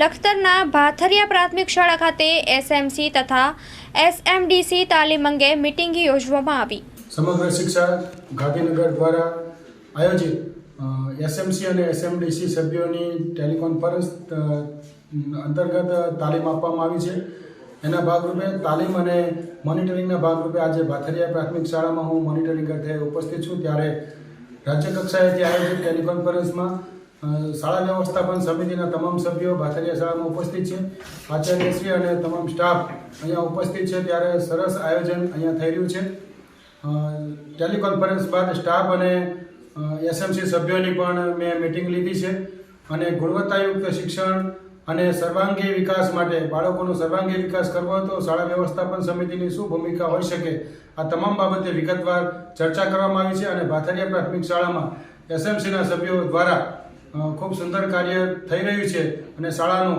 લખતરના ભાથરિયા પ્રાથમિક શાળા ખાતે એસએમસી તથા એસએમડીસી તાલીમ અંગે મિટિંગ યોજવામાં આવી. સમગ્ર શિક્ષા ગાંધીનગર દ્વારા આયોજિત એસએમસી અને એસએમડીસી સભ્યોની ટેલિકોન્ફરન્સ અંતર્ગત તાલીમ આપવામાં આવી છે. એના ભાગરૂપે તાલીમ અને મોનિટરિંગના ભાગરૂપે આજે ભાથરિયા પ્રાથમિક શાળામાં હું મોનિટરિંગ અર્થે ઉપસ્થિત છું. ત્યારે રાજ્ય કક્ષાએથી આયોજિત ટેલિકોન્ફરન્સમાં શાળા વ્યવસ્થાપન સમિતિના તમામ સભ્યો ભાથરિયા શાળામાં ઉપસ્થિત છે. આચાર્યશ્રી અને તમામ સ્ટાફ અહીંયા ઉપસ્થિત છે. ત્યારે સરસ આયોજન અહીંયા થઈ રહ્યું છે. ટેલિકોન્ફરન્સ બાદ સ્ટાફ અને એસએમસી સભ્યોની પણ મેં મિટિંગ લીધી છે. અને ગુણવત્તાયુક્ત શિક્ષણ અને સર્વાંગી વિકાસ માટે, બાળકોનો સર્વાંગી વિકાસ કરવો તો શાળા વ્યવસ્થાપન સમિતિની શું ભૂમિકા હોઈ શકે? આ તમામ બાબતે વિગતવાર ચર્ચા કરવામાં આવી છે અને ભાથરિયા પ્રાથમિક શાળામાં એસએમસીના સભ્યો દ્વારા ખૂબ સુંદર કાર્ય થઈ રહ્યું છે અને શાળાનો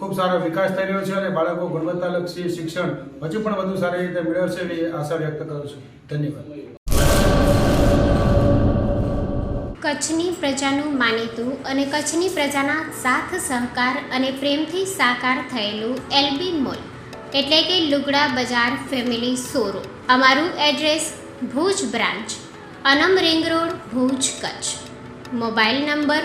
ખૂબ સારો વિકાસ થઈ રહ્યો છે અને બાળકો ગુણવત્તાલક્ષી શિક્ષણ હજુ પણ વધુ સારી રીતે મેળવશે એવી આશા વ્યક્ત કરું છું. ધન્યવાદ. કચ્છની પ્રજાનું માનીતું અને કચ્છની પ્રજાના સાથ, સહકાર અને પ્રેમથી સાકાર થયેલું એલબી મોલ, એટલે કે લુગડા બજાર ફેમિલી સોરો અમારું address Bhuj branch, Anam ring road, Bhuj Kutch. Mobile number